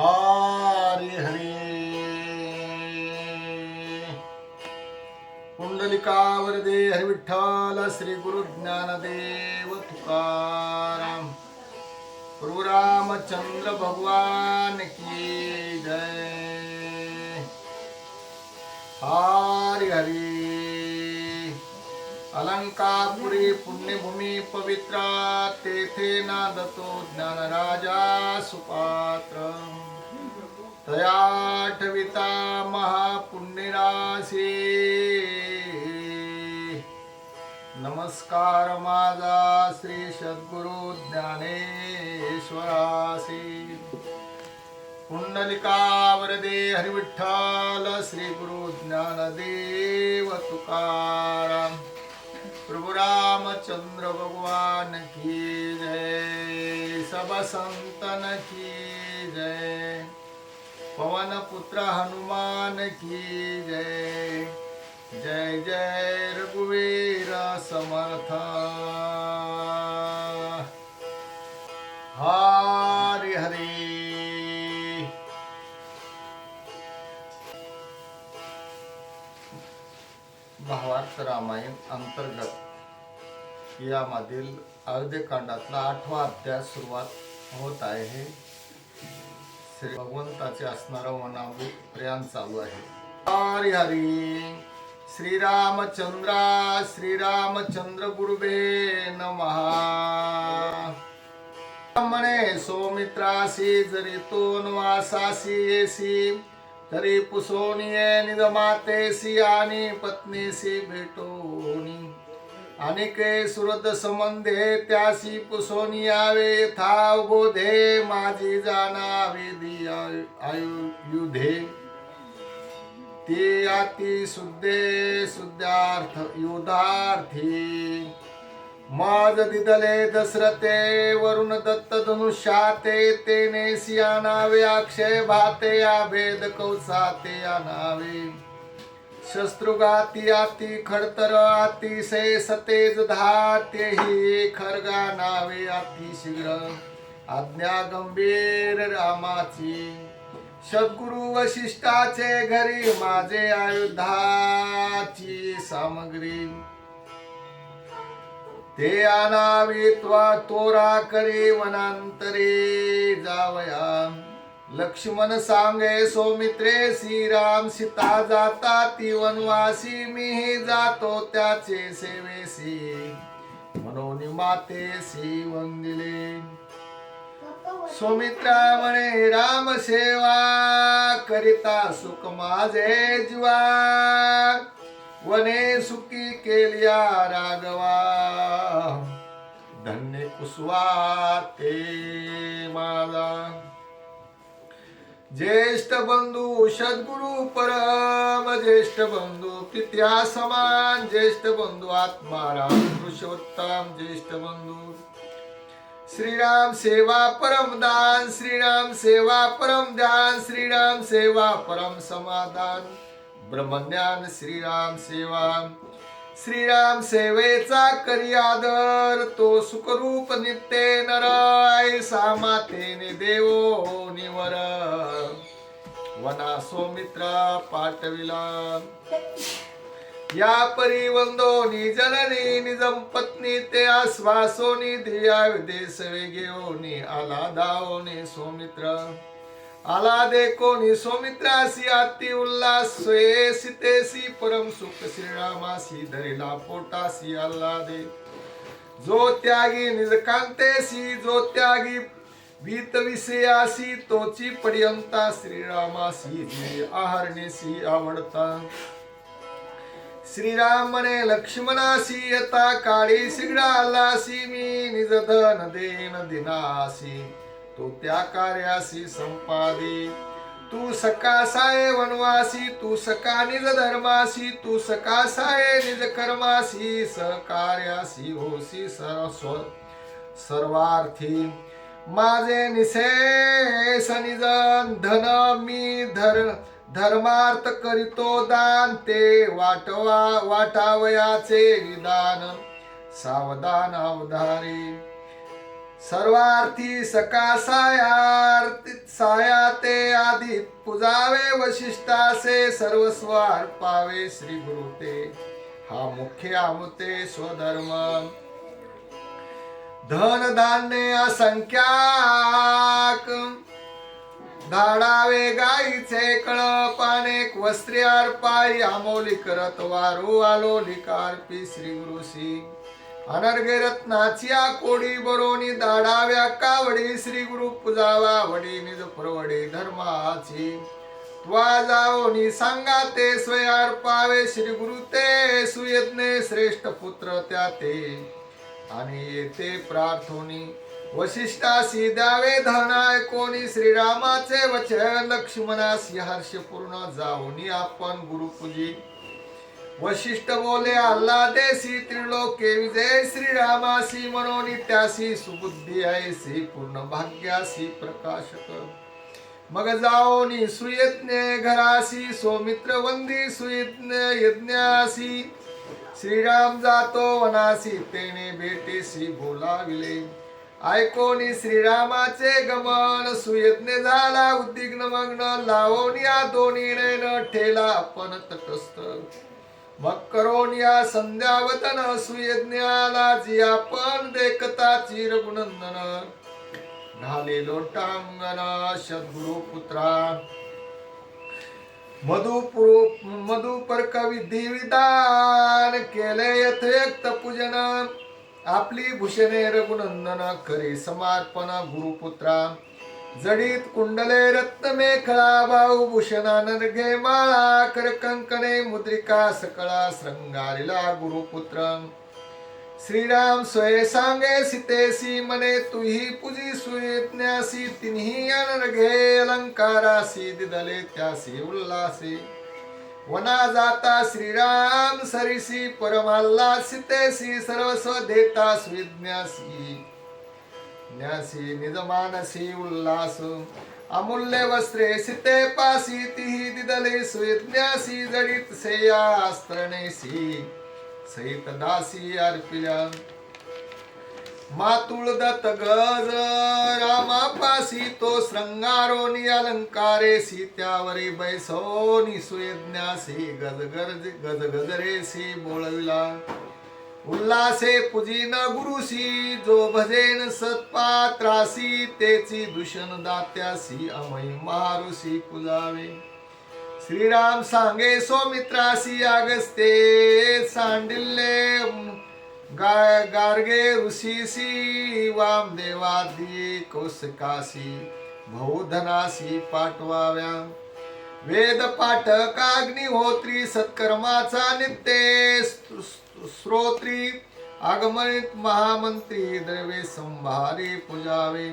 हरी हरी। पुंडलिकावर दे हरी विठ्ठल श्री गुरु ज्ञानदेव तुकाराम। प्रभु रामचंद्र भगवान की जय। हरी हरी। अलंकापुरी पुण्यभूमी पवित्रा तेथे नादतो ज्ञानराजा सुपात्र। तयाठविता महापुण्यराशी। नमस्कार माझा श्री सद्गुरु ज्ञानेश्वरासी। पुंडलिकावरदे हरिविठ्ठल श्री गुरु ज्ञानदेव तुकाराम। प्रभु रामचंद्र भगवान की जय। सब संतन की जय। पवन पुत्र हनुमान की जय। जय जय रघुवीर समर्थ। हरि हरि। भावार्थ रामायण अंतर्गत यामधील अयोध्यकांडातला आठवा अध्याय सुरुवात होत आहे. श्री भगवंताचे असणारं वनाभूत प्रयाण चालू आहे. हरी हरी. श्रीरामचंद्रा श्रीरामचंद्र गुरुबे नमहा म्हणे सौमित्रासी जरी तो वासासी येसी तरी पुसोनिये निगमातेसी आणि पत्नीसी भेटोनी. अनेके सुरत संबंधे त्यासी पुसोनी यावे था बोधे माझी जाणावे आयुधे ते अति शुद्धे शुद्धार्थ युधार्थी. माज दिदले दसरते वरुण दत्त धनुष्याते तेने सियानावे अक्षय भाते या भेद कौसाते आनावे शस्त्रुगाती आती खडतर अतिशय सतेज धाते ही खरगा नावे अति शीघ्र. आज्ञा गंभीर रामाची. सद्गुरु वशिष्ठाचे घरी माझे आयुधाची सामग्री. ते आनावी त्वा तोरा करे वनांतरे जावया. लक्ष्मण सांगे सौमित्रे श्रीराम सीता जाता ती वनवासी मीही जातो त्याचे सेवेसी. म्हणून मातेसी वंदिले सौमित्रा म्हणे राम सेवा करिता सुख माझे जीवा. वने सुखी केलिया राघवा. धन्य कुसवा ते माझा. ज्येष्ठ बंधू सद्गुरु परम ज्येष्ठ बंधू पित्या समान ज्येष्ठ बंधू आत्माराम पुरुषोत्तम ज्येष्ठ बंधू। श्रीराम सेवा परम दान श्रीराम सेवा परम ध्यान श्रीराम सेवा परम समाधान। ब्रह्मज्ञान श्रीराम सेवा। श्रीराम सेवेचा करी आदर तो सुखरूप नित्य नराय सामातेने देवो निवर. वना सौमित्र पाठविला या परिवंदोनी जननी निजम पत्नी ते आश्वासोनी धिया विदेश वेगेओनी आला दाओनी सौमित्र. आला कोणी सौमित्रासी अति उल्हास स्वये सीतेसी परम सुख श्रीरामासी धरिला पोटासी आल्हादे. जो त्यागी निज निजकांतेसी जो त्यागी भीत विषयासी तोची पर्यंता श्रीरामासी जी आहरणेसी आवडता. श्रीराम म्हणे लक्ष्मणासी यथा काळी सिगडालासी मी निज धन देन दिनासी तो त्या कार्यासी संपादी. तू सका साये वनवासी तू सका निज धर्मासी तू सका साये निज कर्मासी सहकार्यासी होसी सर्व सर्वार्थी. माझे निशेष निजन धन मी धर धर्मार्थ करीतो दान ते वाटवा वाटावयाचे विधान सावधान अवधारी. सर्वार्थी सका सायार्थी साया ते आधी पुजावे वशिष्ठासे सर्वस्व अर्पावे श्री गुरु ते. हा मुख्य आमुते स्वधर्म. धन धान्य असंख्याक. धाडावे गाईचे कळप अनेक वस्त्रे अर्पाई आमोली करत वारू आलो कार्पी श्री. गुरुसी अनर्घे रत्नाचिया कोडी बरोनी दाडाव्या कावडी श्री गुरु पूजावा वडी निज प्रवडे धर्माची. त्वा जाओनी सांगा ते स्वयार पावे श्री गुरु ते सुयज्ञे श्रेष्ठ पुत्र त्या ते. आणि येते प्रार्थोनी वशिष्ठासी द्यावे धनाय कोणी श्रीरामाचे वचन लक्ष्मणासी हर्षपूर्ण जाऊनी आपण गुरुपूजी. वशिष्ठ बोले आल्हादेसी त्रिलोके विजय श्रीरामासी मनोनित्यासी सुबुद्धी ऐसी पूर्ण भाग्यासी प्रकाशक. मग जाओनी सुयज्ञ घरासी सोमित्र वंदी सुयज्ञ यज्ञासी। श्रीराम जातो वनासी तेने भेटेसी बोलाविले। ऐकोनी श्रीरामाचे गमन सुयज्ञ झाला उद्विग्न मग्न लावून या दोन्ही नयन ठेला आपण तटस्थ। मग करून या संध्यावतन सुयज्ञाला जी आपण देखता चिरगुनंदन घाले लोटांगण सद्गुरु पुत्रा. मधुपुर मधुपर कवी देविदान केले यथेक्त पूजन. आपली भूषणे रघुनंदन करे समर्पण गुरुपुत्रा. जडीत कुंडले रत्न मेखळा भाऊ भूषणा नरघे माळा कर कंकणे मुद्रिका सकळा श्रंगारिला गुरुपुत्र. श्रीराम स्वय सांगे सीतेसी मने तुही पूजी सुयज्ञासी तिन्ही अनर्घे अलंकारासी दिदले त्यासी उल्लासी. वना जाता श्रीराम सरिसी परमाल्ला सीतेसी सर्वस्व देता सुविज्ञासी ज्ञासी निजमानसी उल्लास। अमूल्य वस्त्रे सीते पासी तिही दिदले सुयज्ञासी जडित सेया अस्त्रणेसी सहित दासी अर्पिल्या मातुळ दत्त गज रामापासी तो श्रंगारोनी अलंकारे सीत्यावरी बैसोनी सुयज्ञासी गज गरज गज बोळविला। उल्लासे पुजीन गुरुसी जो भजेन सत्पात्रासी तेची दूषण दात्यासी अमय मारुसी पुजावे. श्रीराम सांगे सौमित्रासी आगस्ते सांडिल्ले गा गार्गे ऋषीसी वामदेवादी कौशिकासी बहुधनासी पाठवाव्या. वेद पाठक अग्निहोत्री सत्कर्माचा नित्य श्रोत्री आगमनित महामंत्री द्रवे संभारी पूजावे।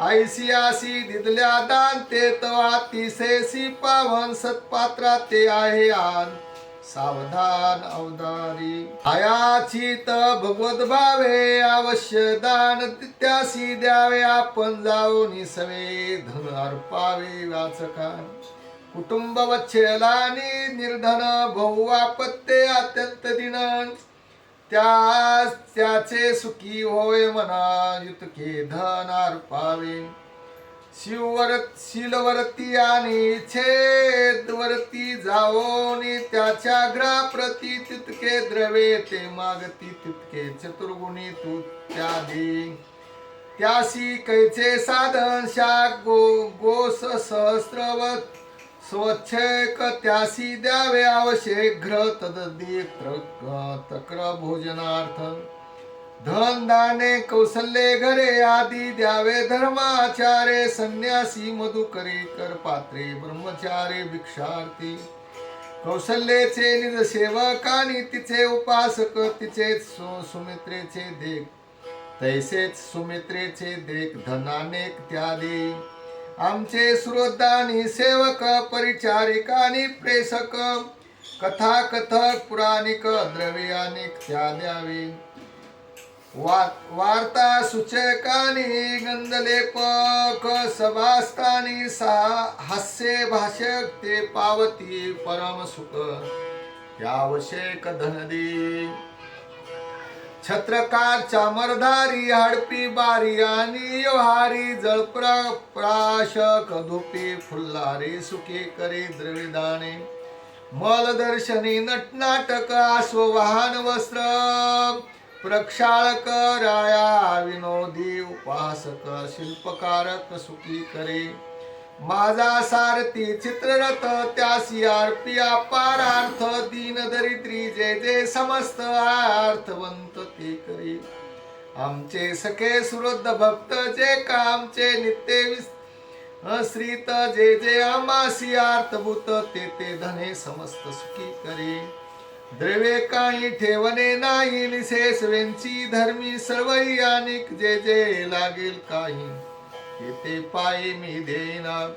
ऐसियासी दिदल्या दान ते तवा तिसेसी पावन सत्पात्रा ते आहे आन। सावधान अवधारी। आयाची त भगवत भावे अवश्य दान त्यासी द्यावे आपण जाऊन सवे धन अर्पावे वाचकान। कुटुंब वच्छलानी निर्धन बहु आपत्ते अत्यंत दिन. त्या त्याचे सुखी होय मना युतके धन अर्पावे. शिववरत शिलवरती आणि छेदवरती जाओनी त्याच्या ग्रहाप्रती तितके द्रवे ते मागती तितके चतुर्गुणी तू त्या दे त्यासी कैचे साधन शाक गो गोस सहस्रवत स्वच्छ त्यासी द्यावे आवश्यक घ्र तददी तक्र भोजनार्थ. धन दाने कौशल्ये घरे आदी द्यावे धर्माचारे संन्यासी मधुकरे कर पात्रे ब्रह्मचारे भिक्षार्थी. कौशल्येचे निज सेवक आणि तिचे उपासक तिचे सु- सुमित्रेचे देख. तैसेच सुमित्रेचे देख धनानेक त्यादी. आमचे श्रोतानी सेवक परिचारिकानी प्रेषक कथा कथक पुराणिक द्रव्यानिक त्या द्यावी वा- वार्ता सूचकानी गंधलेपक सभास्थानी सा हास्य भाषक ते पावती परम सुख त्यावशेक धन दे छत्रकार चामरधारी हडपी बारी आणि योहारी जळप्रा प्राशक धुपी फुल्लारे सुखे करे द्रविदाने. मल दर्शनी नटनाटक आश्व वाहन वस्त्र प्रक्षाळक राया विनोदी उपासक शिल्पकारक सुखी करे. माझा सारथी चित्ररथ त्यासी अर्पी अपारार्थ दीन दरिद्री जे जे समस्त अर्थवंत ते करी. आमचे सखे सुरद्ध भक्त जे कामचे नित्य श्रीत जे जे आमासी अर्थभूत ते ते धने समस्त सुखी करी. द्रव्ये काही ठेवणे नाही निशेष वेंची धर्मी सर्वही अनेक जे जे लागेल काही. ते पायी मी देईना.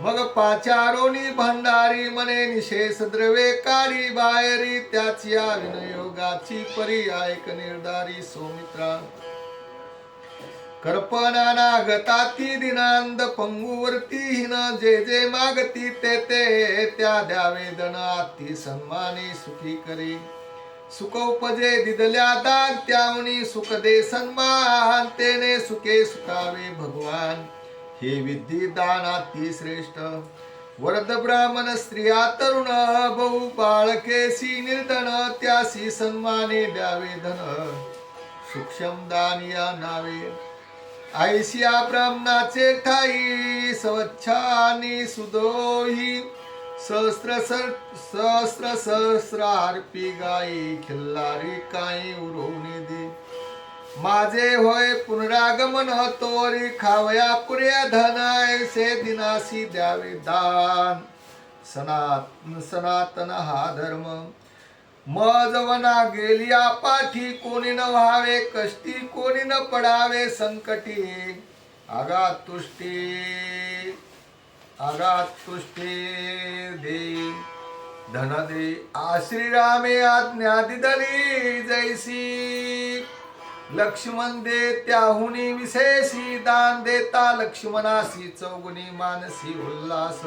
मग पाचारोनी भंडारी मने निशेष द्रवे काढी बाहेरी. त्याची या विनयोगाची परी ऐक निर्धारी सोमित्रा. कर्पना गताती दिनांद पंगुवरती हिन. जे जे मागती ते ते त्या द्यावे दन आती सन्माने सुखी करी. सुख उपजे दिदल्या दान त्यावणी सुख दे सन्मान तेने सुखे सुखावे भगवान. हे विद्धी दानाती श्रेष्ठ. वरद ब्राह्मण स्त्रिया तरुण बहु बाळकेसी निर्धन त्यासी सन्माने द्यावे धन. सूक्ष्म दान या नावे. आयसिया ब्राह्मणाचे ठाई स्वच्छानी सुदोही. सहस्र सहस्र सहस्र आरपी गाई खिल्लारी काही उरवणी दे माझे होय पुनरागमन तोरी खावया पुऱ्या धनाय से दिनासी द्यावे दान. सनातन सनातन हा धर्म. मजवना गेली पाठी कोणी न व्हावे कष्टी कोणी न पडावे संकटी. आगा तुष्टी. आगात तुष्टी दे। धन दे आश्रीरामे आज्ञादिदली जैसी लक्ष्मण दे त्याहुनी विशेषी दान देता लक्ष्मणासी चौगुणी मानसी उल्लास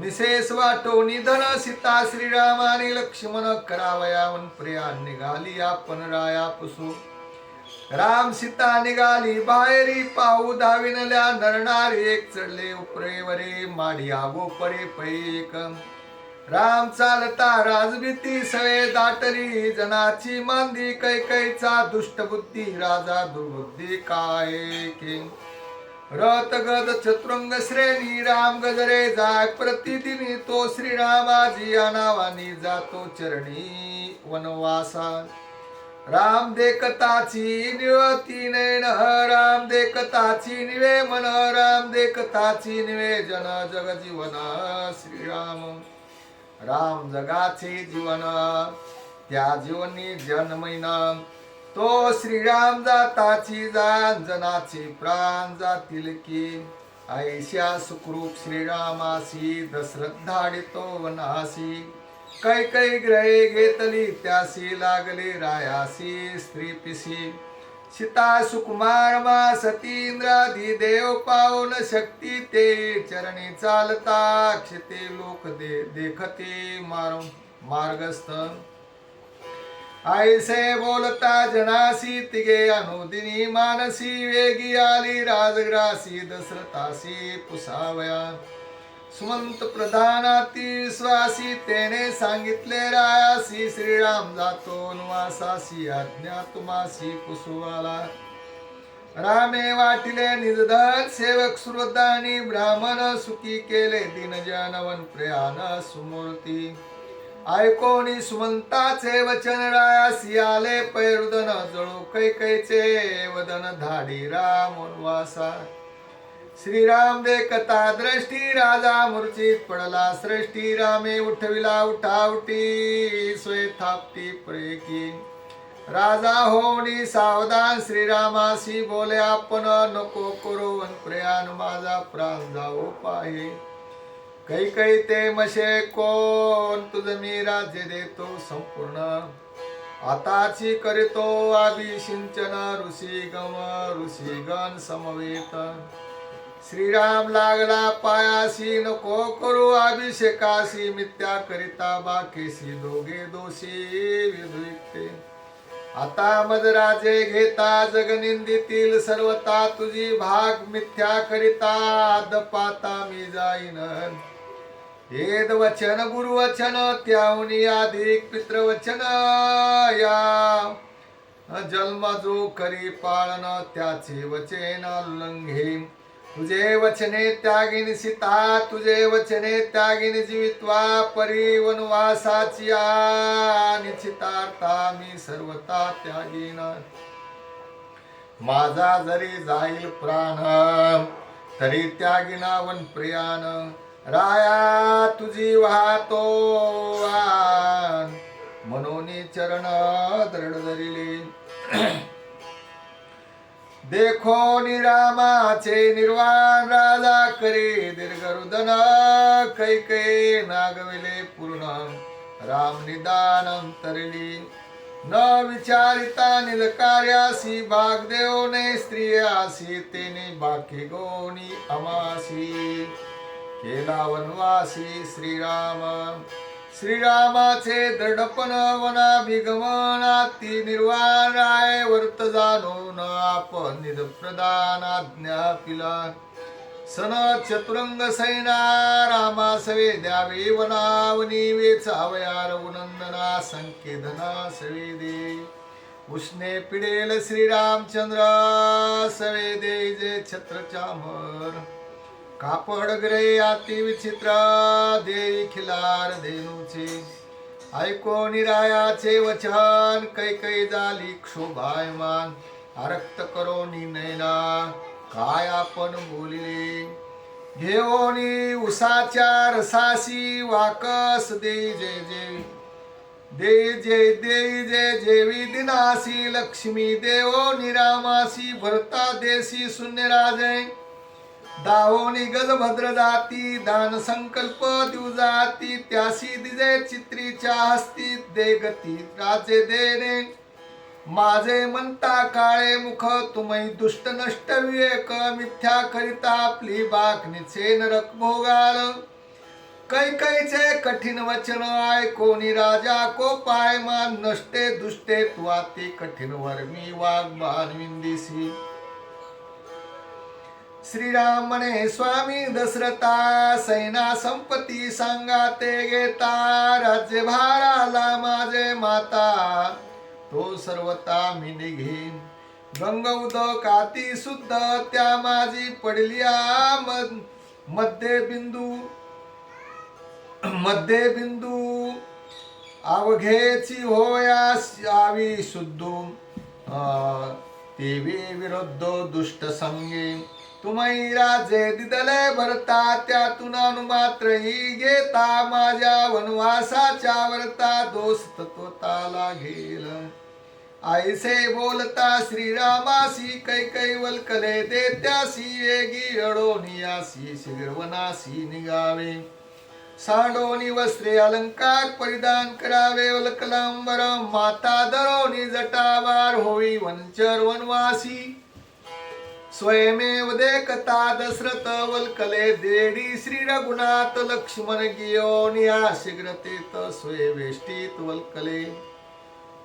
निशेष वाटोनी धन सीता श्रीराम आणि लक्ष्मण करावयावन प्रिया निघाली आपण राया पुसू। राम सीता निघाली बाहेरी पाहू धाविनल्या नरणार. एक चढले उपरेवरे माडी आगो परे पैक. राम चालता राजभीती सवे दाटरी जनाची मांदी कैकैचा दुष्ट बुद्धी राजा दुर्बुद्धी काय रथ गद चतुरंग श्रेणी राम गजरे जाय प्रतिदिनी तो श्रीरामाजी या नावानी जातो चरणी वनवासा राम देखताची निवती नैन राम देखताची निवे मन राम देखताची निवे जन जग जीवन श्रीराम। राम जगाचे जीवन त्या जीवनी जन्मैन तो श्रीराम जाताची जान जनाची प्राण जातील की। ऐशा सुखरूप श्रीरामासी दशरथ धाडितो वनासी कै कै ग्रहे घेतली? त्यासी लागले रायासी स्त्री पिसी. सीता सुकुमार मा सतींद्राधी देव पावन शक्ती ते चरणी चालता क्षिते लोक दे देखते मार मार्गस्थ आयसे बोलता जनासी तिगे अनुदिनी मानसी वेगी आली राजग्रासी दशरथासी पुसावया. सुमंत प्रधानाती स्वासी तेने सांगितले रायासी श्रीराम जातो निवासासी आज्ञा तुमासी कुसुवाला रामे वाटिले निजधन सेवक सुरदानी ब्राह्मण सुखी केले दिनजनवन प्रयाण सुमूर्ती. ऐकोनी सुमंताचे वचन रायासी आले पैरुदन जळू कैकैचे वदन धाडी राम वनवासा श्रीराम देखता दृष्टी राजा मूर्छित पडला सृष्टी रामे उठविला उठावटी स्वेथापटी प्रेकी. राजा होणी सावधान श्रीरामासी बोले आपण नको करो वन प्रयाण माझा प्राण जाओ पाहे. कै कै ते मशे कोण तुझ मी राज्य देतो संपूर्ण. आताची करीतो सिंचन ऋषी गम ऋषी गण समवेत. श्रीराम लागला पायासी नको करू अभिषेकासी मित्या करिता बाकेसी दोघे दोषी विधुते आता मजराजे घेता जगनिंदीतील सर्वता तुझी भाग मिथ्या करिता दपाता मी जाईन. वेद वचन गुरुवचन त्याहुनी अधिक पितृवचन या. जन्म जो करी पाळन त्याचे वचन उल्लंघे तुझे वचने त्यागिनी सीता तुझे वचने त्यागिनी जीवित्वा परी वनवासाची निश्चितार्था मी सर्वता त्यागीन. माझा जरी जाईल प्राण तरी त्यागिना वन प्रियान. राया तुझी वाहतो म्हणून चरण दृढ धरिले. देखो निरामाचे निर्वाण राजा करे दीर्घरुदन कैके नागविले पूर्ण। राम निदान अंतरली न विचारिता निलकार्यासी भागदेवने स्त्रियासी तेने बाकी गोनी अमासी। केला वनवासी श्रीराम। श्रीरामाचे दृढपण वनाभिगमनाती निर्वाणाय वर्त जाणून आपण निध आज्ञा पिला सन चतुरंग सैना रामा सवे द्यावे वनावनी वेचावयार उनंदना संकेदना सवे दे उष्णे पिडेल श्रीरामचंद्र सवे दे जे छत्र चामर कापड ग्रे अति विचित्र देई खिलार धेनुचे. ऐको निरायाचे वचन कैकै झाली क्षोभायमान. अरक्त करो नैना काय आपण बोलिले? घेऊनी उसाच्या रसासी वाकस दे जे जे. दे जे दे जे जेवी दिनासी लक्ष्मी देवो निरामासी भरता देसी शून्य राजे दावोनी गजभद्र जाती दान संकल्प देऊ जाती त्यासी दिजे चित्रीच्या हस्ती दे गती राजे देणे. माझे म्हणता काळे मुख तुम्ही दुष्ट नष्ट विवेक मिथ्या करिता आपली बाकणीचे नरक भोगाल कैकैचे कठीण वचन आय कोणी राजा को पाय मान नष्टे दुष्टे तुवा अति कठीण वर्मी वाग्बान विंदिसी. श्रीराम म्हणे स्वामी दशरथा सैना संपत्ती सांगा ते घेता राज्यभाराला माझे माता तो सर्वता मी निघेन गंग काती शुद्ध त्या माझी पडल्या मधमध्ये बिंदू मध्ये बिंदू अवघेची होयास आवी शुद्धू देवी विरुद्ध दुष्ट संगे तुम्ही राजे दिदले भरता त्यातून अनुमात्र ही घेता. माझ्या वनवासाच्या वरता दोष तत्वताला घेल. आईसे बोलता श्रीरामासी कैकै कले देत्यासी वेगी अडोनियासी शिरवनासी निघावे. सांडोनी वस्त्रे अलंकार परिधान करावे वल्कलांबर माता दरोनी जटावार होई वनचर वनवासी. स्वयमेव देखता दशरथ वल्कले देडी श्री रघुनाथ लक्ष्मण गियोनिया शीघ्रतेत स्वय वेष्टीत वल्कले।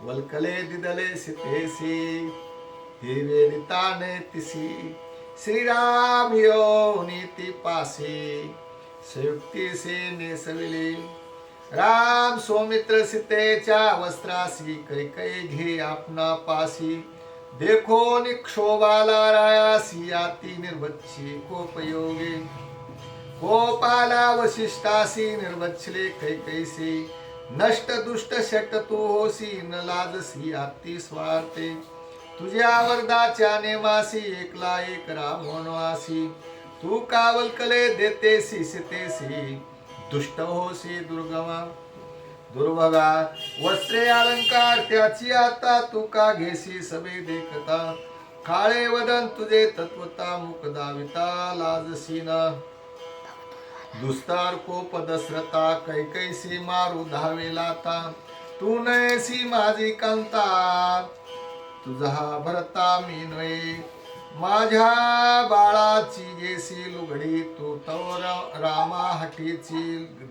वल्कले दिदले सितेसी हे वेदिताने तिसी। श्रीराम यो नीती पासी संयुक्ती से नेसविले। राम सौमित्र सीतेच्या वस्त्रासी कैकै घे आपणा पासी। देखो निक्षोभाला रायासी याती निर्वच्छी कोपयोगे। कोपाला वशिष्ठासी निर्वच्छले कैकैसी। नष्ट दुष्ट शट तू होसी न लाजसी आती स्वार्थे। तुझ्या वरदाच्या नेमासी एकला एक राम वनवासी तू कावल कले देतेसी सितेसी। दुष्ट होसी दुर्गमा। दुर्भगा वस्त्रे अलंकार त्याची आता तुका घेसी सभे देखता काळे वदन तुझे तत्वता मुख दाविता लाजसी दुस्तार कोप दसरता कैकैसी मारू धावे लाता तू नयसी माझी कांता. तुझा भरता मी नये माझ्या बाळाची गेसी लुगडी तू तवर रामा हटीची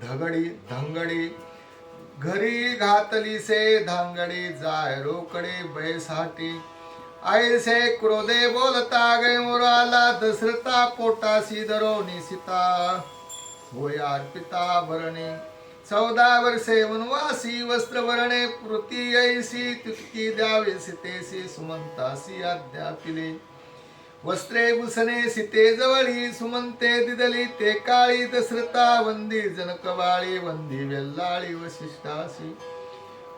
धगडी धंगडी. घरी घातलीसे धांगडी जाय रोकडे बैसाठी ऐसे क्रोधे बोलता गे मुराला दसरता पोटासी दरोनी सीता होय अर्पिता भरणे चौदा वर्षे वनवासी वस्त्र भरणे पृथ्वी ऐसी तितकी द्यावी सीतेसी सुमंतासी अद्यापिले वस्त्रे भूषणे सीते जवळी सुमंते दिदली ते काळी दसरता वंदी जनकवाळी वंदी वेल्लाळी वशिष्ठासी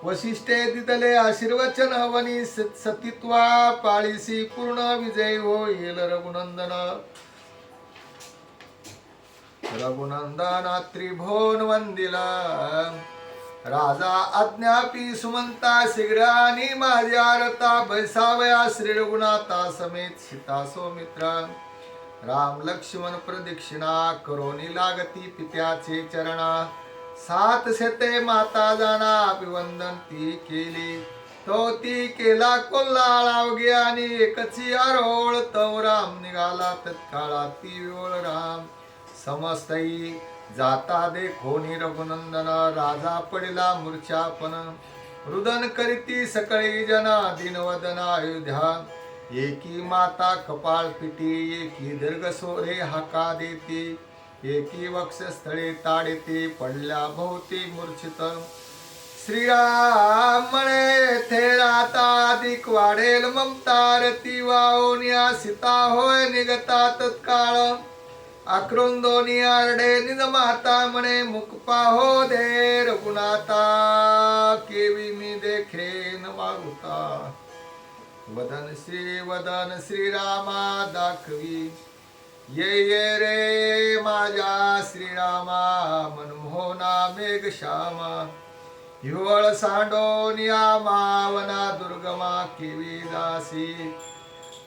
वशिष्ठे दिदले आशीर्वचन वनी स- सतीत्वा पाळीसी पूर्ण विजय होईल रघुनंदन रघुनंदन त्रिभुवन वंदिला राजा अज्ञापी सुमंता शीघ्रानी माझ्या रता बैसावया श्री रघुनाथा समेत सीता सौमित्रा. राम लक्ष्मण प्रदक्षिणा करोनी लागती पित्याचे चरणा. सात शेते माता जाना अभिवंदन ती केली. तो ती केला कोल्हाळावगी आणि एकची आरोळ. तो राम निघाला तत्काळा ती ओळ राम. समस्तई जाता देखो रघुनंदन राजा पडिला मूर्छापन. रुदन करीती सकळी जना दिनवदन अयोध्या. एकी माता कपाळ पिटी एकी दीर्घ सोरे हाका देते. एकी वक्षस्थळे ताडेते पडल्या भोवती मूर्छित. श्रीरामणे थे राता अधिक वाढेल ममता रती या सीता होय निगता तत्काळ. आक्रोंदोनी आरडे निज माता म्हणे मुख पाहो दे रघुनाथा केवी मी देखे न मागुता वदन श्री वदन श्रीरामा दाखवी। ये ये रे माझ्या श्रीरामा मनमोहना हो मेघ श्यामा। हिवळ सांडोनिया मावना दुर्गमा केवी दासी।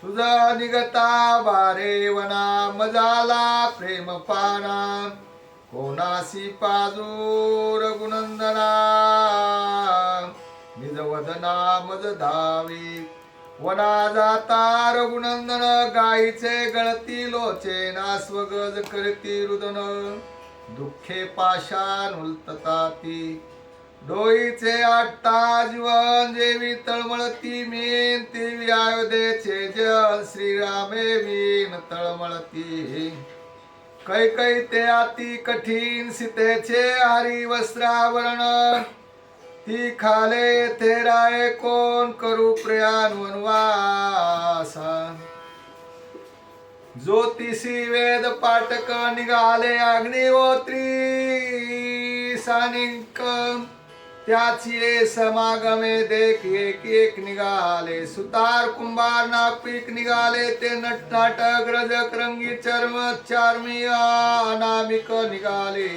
तुझा निगता बारे वना मजाला प्रेम पाना. कोणासी पाजूर गुणंदना निजवदना मज धावी. वना जाता रघुनंदन गायीचे गळती लोचे नास्वगज करती रुदन. दुःखे पाशान उलतता ती डोईचे आट्टा जीवन जेवी तळमळती मीन तेवी अयोध्येचे जल श्रीरामे मीन तळमळती कै कै ते अति कठीण सीतेचे हरी वस्त्रावरण. ती खाले ते राय कोण करू प्रयाण वनवासा. ज्योतिषी वेद पाटक निघाले अग्निहोत्री सानिक. त्याची समागमे देख एक एक निघाले. सुतार कुंभार नापिक निघाले. ते नटनाटक रजक रंगी चर्म चार्मी अनामिक निघाले.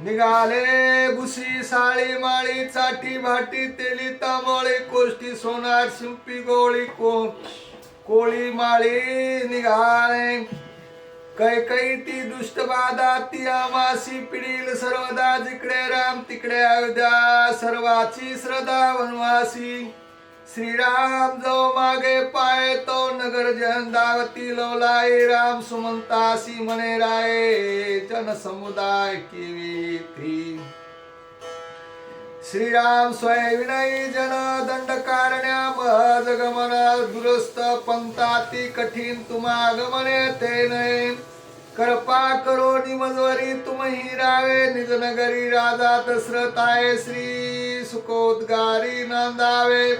निघाले भुसी साळी माळी चाटी भाटी तेली तांबळी कोष्टी सोनार शिंपी गोळी को कोळी माळी निघाले. कै कै ती दुष्ट बाधा ती आमासी पिढील सर्वदा जिकडे राम तिकडे अयोध्या सर्वाची श्रद्धा वनवासी. श्रीराम जो मागे पाय तो नगर जन दावती राम सुमंतासी मने राय जन समुदाय की थ्री श्रीराम स्वयविनयी जन दंड कारण्या दुरस्त पंथाती कठीण तुमागमने ते नये. कृपा करो निमजवरी तुम्ही रावे. निज नगरी राजा दसरताय आहे श्री सुकोद्गारी नांदावे.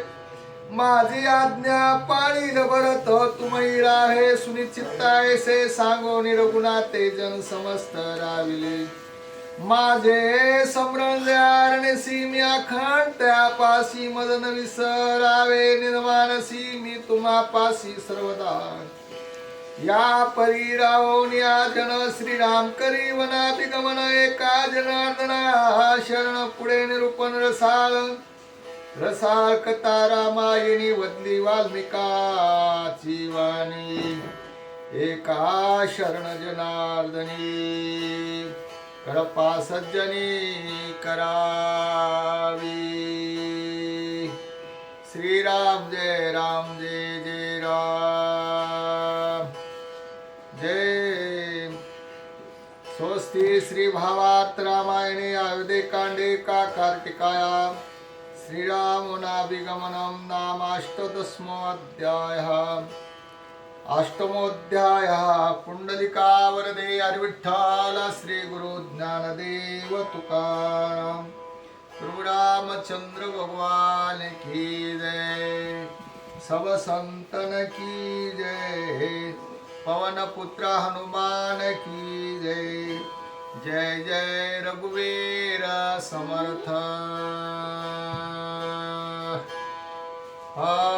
माझी आज्ञा पाळी भरत तुम्ही राहे. सुनिश्चित से सांगो निरगुणाते जन समस्त राविले. माझे समरण सीम्या अखंड त्यापासी मदन विसरावे निर्माणसी मी तुम्हापासी सर्वदा. या परिरावून या जन श्रीराम करी वना एका जनार्दना शरण पुढे निरूपण रसाळ. रसाळ कथा रामायणी वदली वाल्मिकाची वाणी एका शरण जनार्दनी. કૃપા સજ્જની કરાવી શ્રી રામ જય રામ જય જય રામ જય સ્વસ્તિ શ્રી ભાવાર્થ રામાયણે આયુધે કાંડે કા કાર્તિકાયા શ્રીરામુનાભિગમનમ નામાષ્ટદશમો અધ્યાય अष्टमोऽध्यायः पुण्डलिकावरदे अरविठ्ठाल श्री गुरु ज्ञानदेव तुकाराम प्रभु रामचंद्र भगवान की जय सब संतन की जय पवन पुत्र हनुमान की जय जय जय रघुवीर समर्थ हा